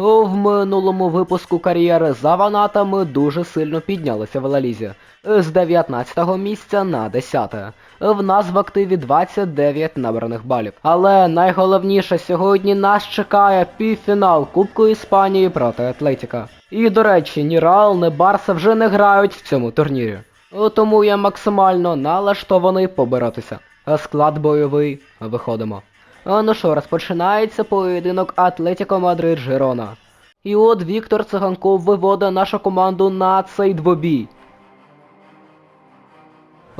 В минулому випуску кар'єри за ванатами дуже сильно піднялися в Лалізі. З 19 місця на 10. В нас в активі 29 набраних балів. Але найголовніше сьогодні нас чекає півфінал Кубку Іспанії проти Атлетіка. І до речі, ні Реал, ні Барса вже не грають в цьому турнірі. Тому я максимально налаштований поборотися. Склад бойовий, виходимо. Ну що, розпочинається поєдинок Атлетіко Мадрид Жирона. І от Віктор Циганков виводить нашу команду на цей двобій.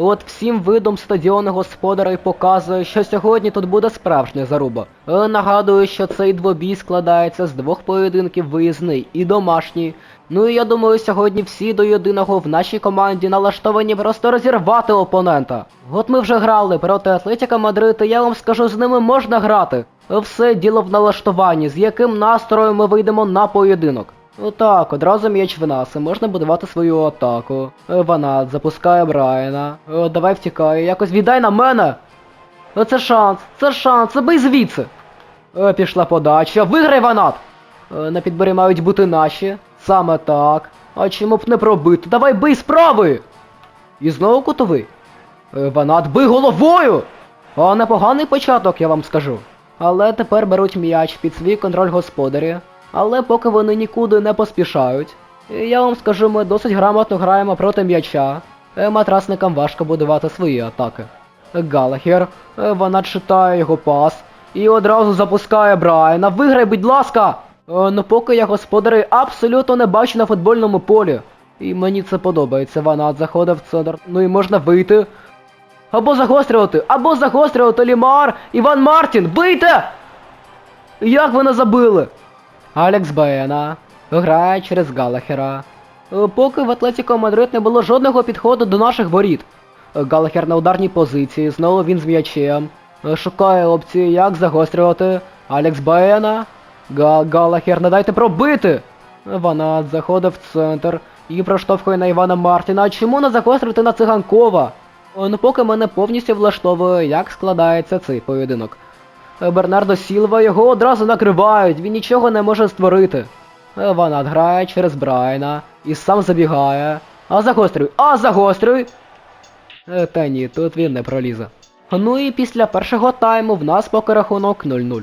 От всім видом стадіону господарей показує, що сьогодні тут буде справжня заруба. Е, Нагадую, що цей двобій складається з двох поєдинків виїзний і домашній. Ну і я думаю, сьогодні всі до єдиного в нашій команді налаштовані просто розірвати опонента. От ми вже грали проти Атлетіка Мадрид, і я вам скажу, з ними можна грати. Все діло в налаштуванні, з яким настроєм ми вийдемо на поєдинок. Отак, одразу м'яч в нас, можна будувати свою атаку. Е, Ванат запускає Брайана. Е, Давай втікай, якось віддай на мене. Е, Це шанс, це шанс, забий звідси. Пішла подача, виграй Ванат! На підборі мають бути наші. Саме так. А чому б не пробити? Давай бий з правої! І знову кутовий. Ванат, бий головою! А непоганий початок, я вам скажу. Але тепер беруть м'яч під свій контроль господарі. Але поки вони нікуди не поспішають. Я вам скажу, ми досить грамотно граємо проти м'яча. Е, Матрасникам важко будувати свої атаки. Галахер, е, вона читає його пас і одразу запускає Брайана. Виграй, будь ласка! Е, Ну поки я господарі абсолютно не бачу на футбольному полі. І мені це подобається. Ванат заходить в центр. Ну і можна вийти. Або загострювати, або загострювати Лімар, Іван Мартін, бийте! Як ви не забили? Алекс Бена грає через Галахера. Е, Поки в Атлетіко Мадрид не було жодного підходу до наших воріт. Е, Галахер на ударній позиції, знову він з м'ячем. Е, Шукає опції, як загострювати. Алекс Бена. Га Галахер, не дайте пробити! Ванат заходить в центр і проштовхує на Івана Мартіна. Чому не загострити на циганкова? Ну поки мене повністю влаштовує, як складається цей поєдинок. Е, Бернардо Сілва його одразу накривають, він нічого не може створити. Е, Ванат грає через Брайна і сам забігає. А загострюй, а загострюй! Е, Та ні, тут він не пролізе. Ну і після першого тайму в нас поки рахунок 0-0.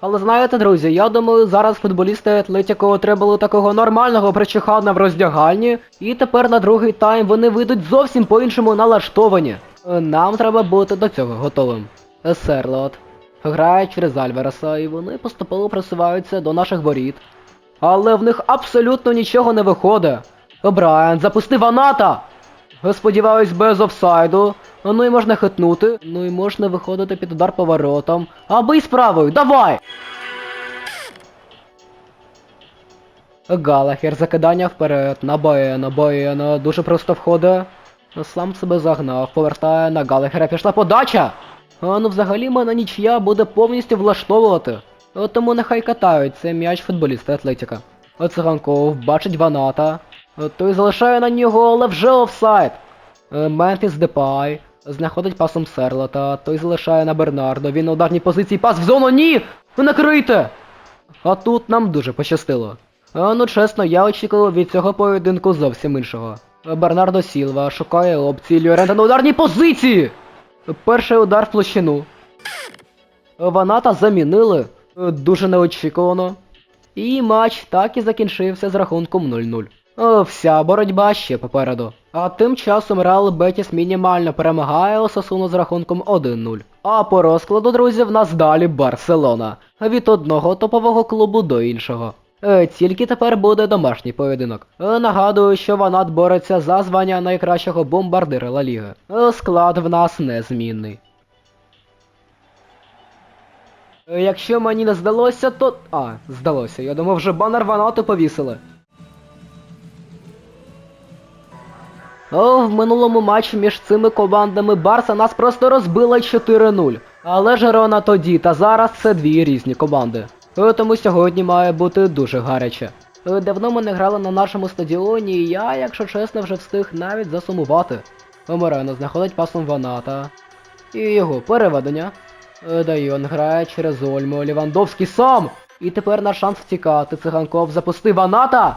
Але знаєте, друзі, я думаю, зараз футболісти Атлетіко отримали такого нормального причихана в роздягальні, і тепер на другий тайм вони вийдуть зовсім по-іншому налаштовані. Нам треба бути до цього готовим. Е, Серлот грає через Альвереса, і вони поступово просуваються до наших воріт. Але в них абсолютно нічого не виходить. Брайан, запусти ваната! Сподіваюсь, без офсайду. Ну і можна хитнути, ну і можна виходити під удар поворотом. Аби й справою, давай! Галахер, закидання вперед, на Боєна, Боєна, дуже просто входить. Сам себе загнав, повертає на Галахера, пішла подача! А ну взагалі мене нічия буде повністю влаштовувати. От Тому нехай катають цей м'яч футболісти Атлетіка. От Циганков бачить Ваната. Той залишає на нього, але вже офсайд. Е, Ментіс Депай знаходить пасом Серлота, той залишає на Бернардо, він на ударній позиції, пас в зону, ні! Накрийте! А тут нам дуже пощастило. А, ну чесно, я очікував від цього поєдинку зовсім іншого. Е, Бернардо Сілва шукає опції Льорента на ударній позиції! Перший удар в площину. Ваната замінили е, дуже неочікувано. І матч так і закінчився з рахунком 0-0. Е, Вся боротьба ще попереду. А тим часом Реал Бетіс мінімально перемагає Осасуну з рахунком 1-0. А по розкладу, друзі, в нас далі Барселона. Від одного топового клубу до іншого. Е, Тільки тепер буде домашній поєдинок. Е, Нагадую, що Ванат бореться за звання найкращого бомбардира Ла Ліги. Е, Склад в нас незмінний. Якщо мені не здалося, то. А, здалося. Я думав, вже банер Ванату повісили. О, в минулому матчі між цими командами Барса нас просто розбила 4-0. Але Жерона тоді та зараз це дві різні команди. Е, Тому сьогодні має бути дуже гаряче. Е, Давно ми не грали на нашому стадіоні, і я, якщо чесно, вже встиг навіть засумувати. Омерено знаходить пасом Ваната. І його переведення. Е, Дайон грає через Ольму, Лівандовський сам! І тепер наш шанс втікати. Циганков запустив Ваната.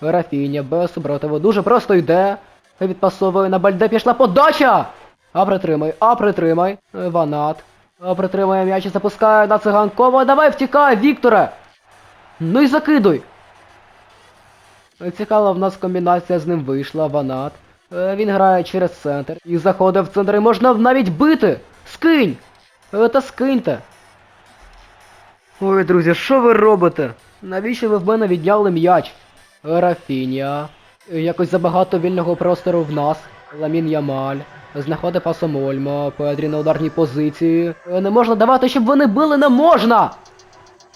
Рафіня без супротиву дуже просто йде. Відпасовує на бальде пішла подача! А притримай, а притримай. Ванат. А притримає м'яч і запускає на циганкова. Давай втікай, Вікторе! Ну і закидуй! Е, Цікава в нас комбінація з ним вийшла, Ванат. Е, Він грає через центр і заходить в центр і можна навіть бити! Скинь! Е, Та скиньте! Ой, друзі, що ви робите? Навіщо ви в мене відняли м'яч? Рафінія. Якось забагато вільного простору в нас. Ламін Ямаль. Знаходить пасом Ольмо. Педрі на ударній позиції. Е, Не можна давати, щоб вони били, не можна!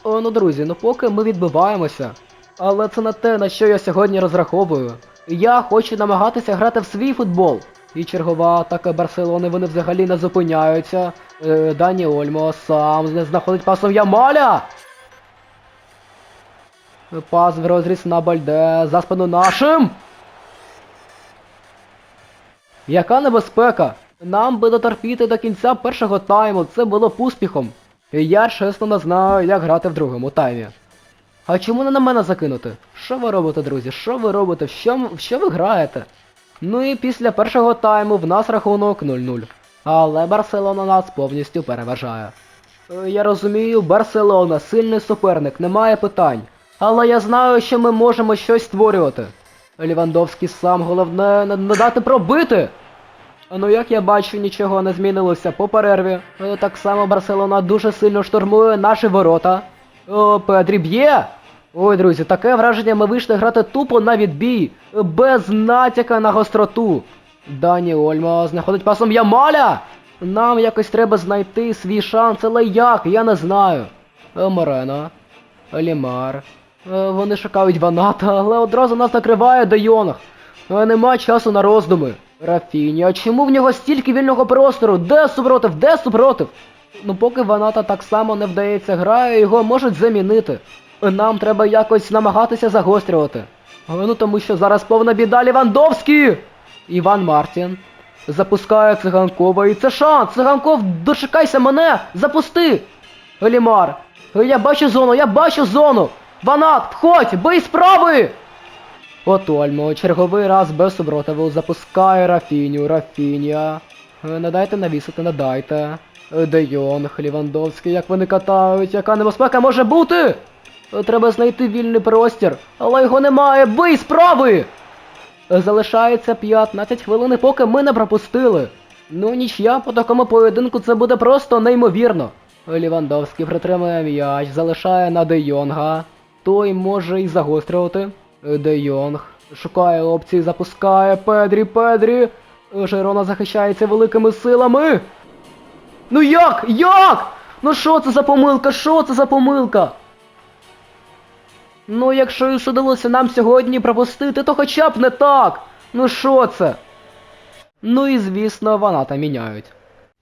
О, ну друзі, ну поки ми відбиваємося. Але це не те, на що я сьогодні розраховую. Я хочу намагатися грати в свій футбол. І чергова атака Барселони вони взагалі не зупиняються. Е, Дані Ольмо сам не знаходить пасом Ямаля. Пас в розріз на Бальде за спину нашим. Яка небезпека? Нам би дотерпіти до кінця першого тайму, це було б успіхом. Я чесно не знаю, як грати в другому таймі. А чому не на мене закинути? Що ви робите, друзі? Що ви робите? В що, в що ви граєте? Ну і після першого тайму в нас рахунок 0-0. Але Барселона нас повністю переважає. Е, Я розумію, Барселона сильний суперник, немає питань. Але я знаю, що ми можемо щось створювати. Лівандовський сам головне не, не дати пробити. Ну як я бачу, нічого не змінилося по перерві. Так само Барселона дуже сильно штурмує наші ворота. О, Педрі б'є! Ой, друзі, таке враження ми вийшли грати тупо на відбій, без натяка на гостроту. Дані Ольмо знаходить пасом Ямаля! Нам якось треба знайти свій шанс, але як? Я не знаю. Е, Морено. Лімар. Е, Вони шукають Ваната, але одразу нас накриває Де Йонг. Е, Нема часу на роздуми. Рафіні, а чому в нього стільки вільного простору? Де супротив? Де супротив? Ну поки Ваната так само не вдається грає, його можуть замінити. Нам треба якось намагатися загострювати. Ну тому що зараз повна біда Лівандовський! Іван Мартін. Запускає циганкова і це шанс! Циганков, дочекайся мене! Запусти! Лімар. Е, Я бачу зону, я бачу зону! Ванат, входь, бий з правої! От Ольмо, черговий раз без супротиву запускає Рафіню, Рафінія. Е, Не дайте навісити, не дайте. Е, Де Йонг, Лівандовський, як вони катають, яка небезпека може бути? Е, Треба знайти вільний простір, але його немає, бий! Е, Залишається 15 хвилин, поки ми не пропустили. Ну нічия по такому поєдинку це буде просто неймовірно. Лівандовський притримує м'яч, залишає на Де Йонга. Той може і загострювати. Е, Де Йонг. Шукає опції, запускає Педрі, Педрі. Жерона захищається великими силами. Ну як? Як? Ну що це за помилка? Що це за помилка? Ну, якщо і судилося нам сьогодні пропустити, то хоча б не так. Ну що це? Ну і звісно, ваната міняють.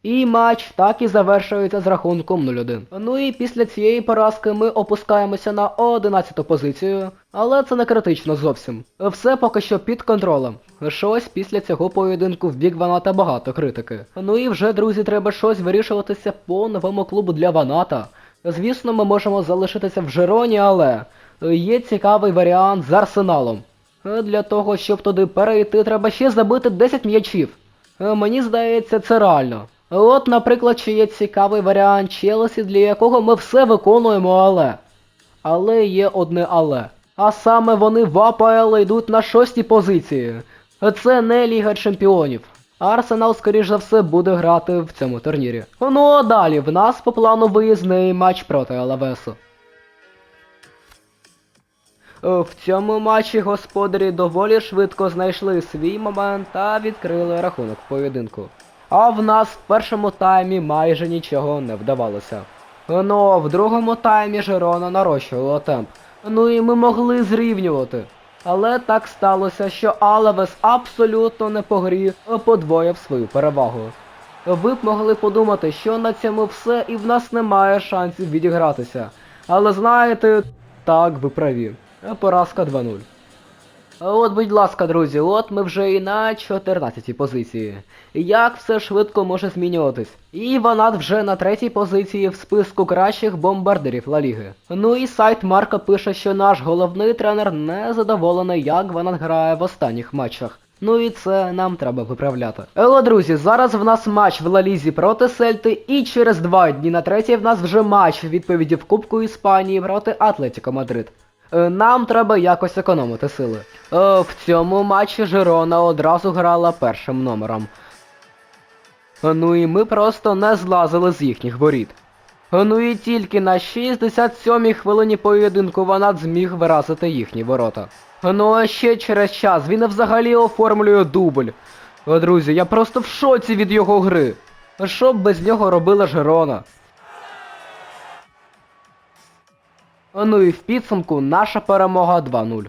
І матч так і завершується з рахунком 0-1. Ну і після цієї поразки ми опускаємося на 11-ту позицію, але це не критично зовсім. Все поки що під контролем. Щось після цього поєдинку в бік Ваната багато критики. Ну і вже, друзі, треба щось вирішуватися по новому клубу для Ваната. Звісно, ми можемо залишитися в Жероні, але є цікавий варіант з Арсеналом. Для того, щоб туди перейти, треба ще забити 10 м'ячів. Мені здається, це реально. От, наприклад, ще є цікавий варіант Челсі, для якого ми все виконуємо, але. Але є одне але. А саме вони в АПЛ йдуть на шостій позиції. Це не Ліга Чемпіонів. Арсенал, скоріш за все, буде грати в цьому турнірі. Ну а далі в нас по плану виїзний матч проти Алавесу. В цьому матчі господарі доволі швидко знайшли свій момент та відкрили рахунок в поєдинку. А в нас в першому таймі майже нічого не вдавалося. Ну, а в другому таймі Жерона нарощувала темп. Ну і ми могли зрівнювати. Але так сталося, що Алавес абсолютно не по грі подвоїв свою перевагу. Ви б могли подумати, що на цьому все і в нас немає шансів відігратися. Але знаєте, так, ви праві. Поразка 2-0. От, будь ласка, друзі, от ми вже і на 14-й позиції. Як все швидко може змінюватись? І Ванат вже на третій позиції в списку кращих бомбардирів Ла Ліги. Ну і сайт Марка пише, що наш головний тренер не задоволений, як Ванат грає в останніх матчах. Ну і це нам треба виправляти. Ело, друзі, зараз в нас матч в Лалізі проти Сельти, і через два дні на третій в нас вже матч відповіді в Кубку Іспанії проти Атлетіко Мадрид. Е, Нам треба якось економити сили. Е, В цьому матчі Жирона одразу грала першим номером. Е, Ну і ми просто не злазили з їхніх воріт. Ну і тільки на 67-й хвилині поєдинку Ванат зміг виразити їхні ворота. Ну а ще через час він взагалі оформлює дубль. Друзі, я просто в шоці від його гри. Що б без нього робила Жирона? Ну і в підсумку наша перемога 2-0.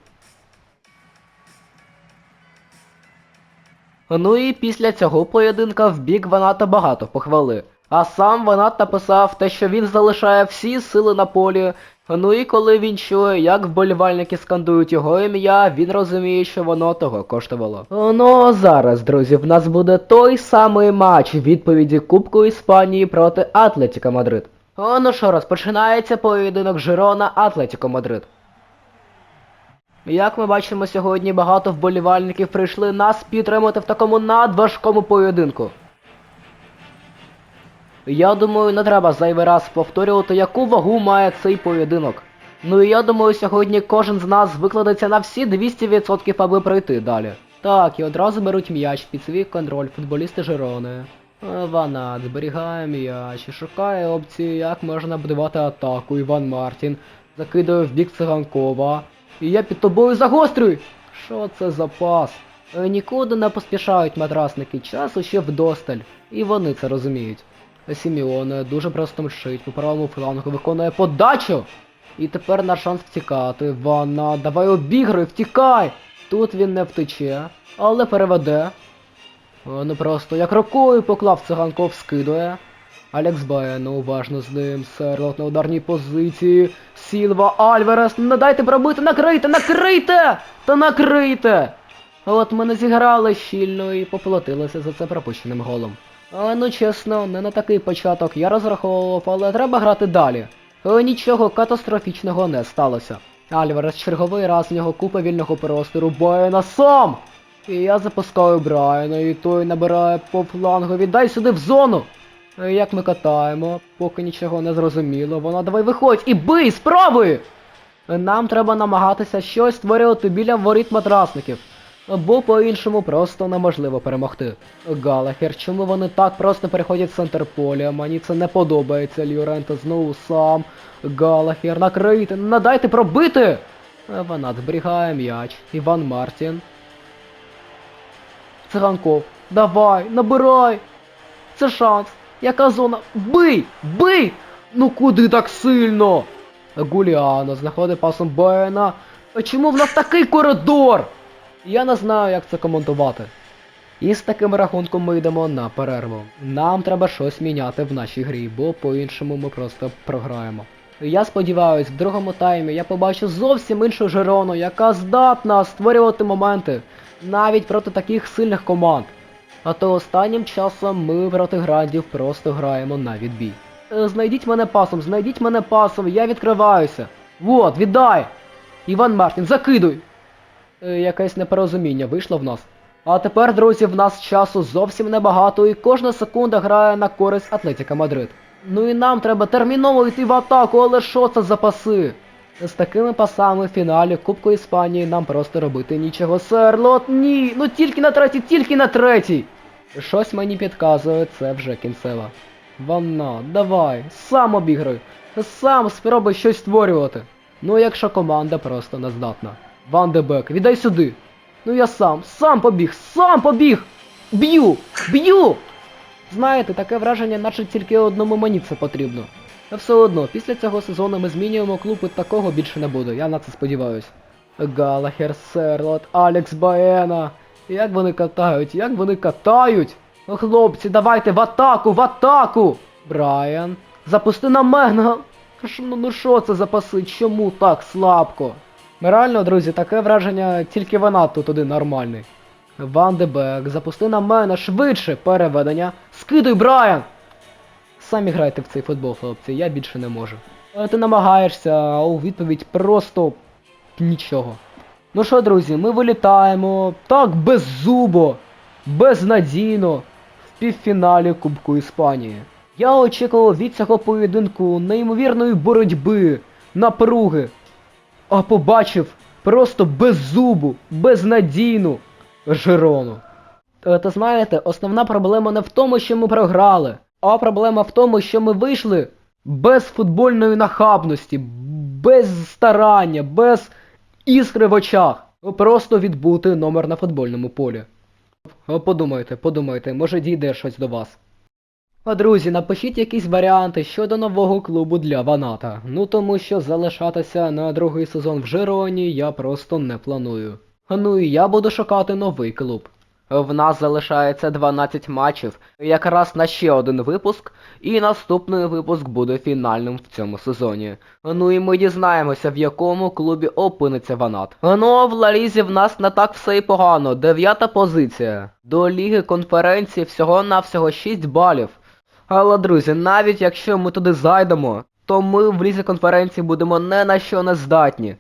Ну і після цього поєдинка в бік Ваната багато похвали. А сам Ванат написав те, що він залишає всі сили на полі. Ну і коли він чує, як вболівальники скандують його ім'я, він розуміє, що воно того коштувало. Ну а зараз, друзі, в нас буде той самий матч відповіді Кубку Іспанії проти Атлетіка Мадрид. О, ну що, розпочинається поєдинок Жирона Атлетіко Мадрид. Як ми бачимо сьогодні, багато вболівальників прийшли нас підтримати в такому надважкому поєдинку. Я думаю, не треба зайвий раз повторювати, яку вагу має цей поєдинок. Ну і я думаю, сьогодні кожен з нас викладеться на всі 200%, аби пройти далі. Так, і одразу беруть м'яч під свій контроль футболісти Жирони. Ванат зберігає м'яч шукає опції, як можна будувати атаку. Іван Мартін закидає в бік циганкова. І я під тобою загострюю! Що це за пас? Е, Нікуди не поспішають матрасники, часу ще вдосталь. І вони це розуміють. Сіміоне дуже просто мчить по правому флангу, виконує подачу! І тепер наш шанс втікати. Ванна, давай обігруй, втікай! Тут він не втече, але переведе. Ну просто як рукою поклав циганков, скидує. Алекс Баєно уважно з ним, Серлот на ударній позиції. Сілва, Альверес, не дайте пробити, накрийте, накрийте! Та накрийте! От ми не зіграли щільно і поплатилися за це пропущеним голом. Але ну чесно, не на такий початок я розраховував, але треба грати далі. Але нічого катастрофічного не сталося. Альварес черговий раз в нього купа вільного простору, Баєна сам! Я запускаю Брайана, і той набирає по флангу, віддай сюди в зону! Е, Як ми катаємо, поки нічого не зрозуміло, вона давай виходь і бий, спробуй! Е, Нам треба намагатися щось створювати біля воріт матрасників. Бо по-іншому просто неможливо перемогти. Галахер, чому вони так просто переходять в центр поля? Мені це не подобається. Ліоренто знову сам. Галахер, накрийте, надайте пробити! Е, Вона зберігає м'яч. Іван Мартін. Циганков, давай, набирай! Це шанс. Яка зона? Бий! Бий! Ну куди так сильно? Гуліано знаходить пасом Бена. Чому в нас такий коридор? Я не знаю, як це коментувати. І з таким рахунком ми йдемо на перерву. Нам треба щось міняти в нашій грі, бо по-іншому ми просто програємо. Я сподіваюсь, в другому таймі я побачу зовсім іншу Жирону, яка здатна створювати моменти навіть проти таких сильних команд. А то останнім часом ми проти грандів просто граємо на відбій. Е, Знайдіть мене пасом, знайдіть мене пасом, я відкриваюся. Вот, віддай! Іван Мартін, закидуй! Е, Якесь непорозуміння вийшло в нас. А тепер, друзі, в нас часу зовсім небагато і кожна секунда грає на користь Атлетіка Мадрид. Ну і нам треба терміново йти в атаку, але що це за паси? З такими пасами в фіналі Кубку Іспанії нам просто робити нічого. Серлот, ні! Ну тільки на третій, тільки на третій! Щось мені підказує, це вже кінцева. Ванна, давай, сам обіграй, сам спробуй щось створювати. Ну якщо команда просто не здатна. Ван де Бек, віддай сюди. Ну я сам, сам побіг, сам побіг! Б'ю! Б'ю! Знаєте, таке враження, наче тільки одному мені це потрібно. Та все одно, після цього сезону ми змінюємо клуб і такого більше не буде, я на це сподіваюсь. Галахер, Серлот, Алекс Баена. Як вони катають, як вони катають! Хлопці, давайте в атаку, в атаку! Брайан, запусти на Мегна! Ш- Ну, ну що це за паси? Чому так слабко? Реально, друзі, таке враження, тільки вона тут один нормальний. Ван де запусти на мене швидше переведення. Скидуй, Брайан! Самі грайте в цей футбол, хлопці, я більше не можу. Ти намагаєшся, а у відповідь просто нічого. Ну що, друзі, ми вилітаємо так беззубо, безнадійно в півфіналі Кубку Іспанії. Я очікував від цього поєдинку неймовірної боротьби, напруги, а побачив просто беззубу, безнадійну Жирону. Е, Та знаєте, основна проблема не в тому, що ми програли, а проблема в тому, що ми вийшли без футбольної нахабності, без старання, без іскри в очах. Просто відбути номер на футбольному полі. Е, Подумайте, подумайте, може дійде щось до вас. А друзі, напишіть якісь варіанти щодо нового клубу для Ваната. Ну тому що залишатися на другий сезон в Жироні я просто не планую. Ну і я буду шукати новий клуб. В нас залишається 12 матчів, якраз на ще один випуск, і наступний випуск буде фінальним в цьому сезоні. Ну і ми дізнаємося, в якому клубі опиниться Ванат. Ну а в Лалізі в нас не так все і погано, дев'ята позиція. До Ліги конференції всього-навсього 6 балів. Але, друзі, навіть якщо ми туди зайдемо, то ми в лізі конференції будемо не на що не здатні.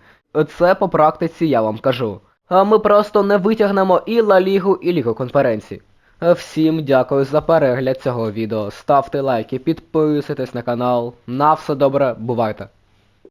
Це по практиці я вам кажу. А ми просто не витягнемо і Ла Лігу, і Лігу конференції. Всім дякую за перегляд цього відео. Ставте лайки, підписуйтесь на канал. На все добре, бувайте.